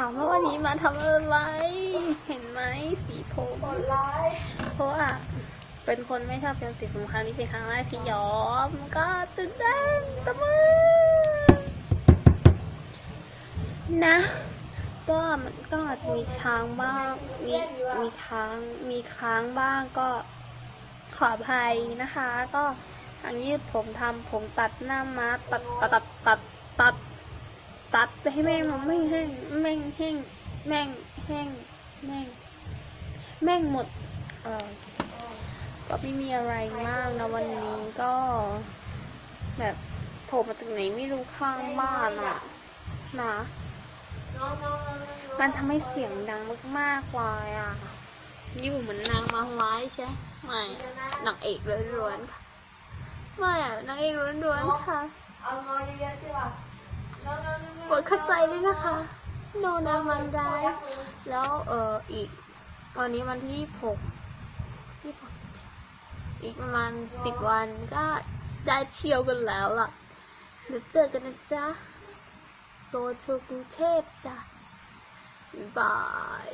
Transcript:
ถามว่าวันนี้มาทำอะไร เห็นไหมสีผมเพราะว่าเป็นคนไม่ชอบเป็นสีผมครั้งนี้เป็นครั้งแรกที่ยอม ก็ตื่นเต้นตะมือนะ ก็มันก็อาจจะมีช้างบ้าง มีมีค้างมีค้างบ้างก็ขออภัยนะคะ ก็ทางยืดผมทำผมตัดหน้าม้าตัดตัดตัดตัดตัดตัดให้แม่มันไม่แห้แม แห้งแม่งแห้งแม่งแม่งหมดเออก็ไม่มีอะไรมากนะวันนี้ก็ แบบโผล่มาจากไหนไม่รู้ข้างบ้านอะนะมันทำให้เสียงดังมากๆเลยอะอยู่เหมือนนางมาร้ายใช่ไม่นางเอกล้วนๆค่ะไม่อะนางเอกล้วนๆค่ะเอานอนเยอะๆใช่ป่ะนอนนอนโปรดเข้าใจด้วยนะคะ โนนามันร้แล้วเอออีกตอนนี้วันที่หกยี่หกอีกประมาณสิบวันก็ได้เที่ยวกันแล้วล่ะเดี๋ยวเจอกันนะจ๊ะโตทูกรุงเทพจ้ะบาย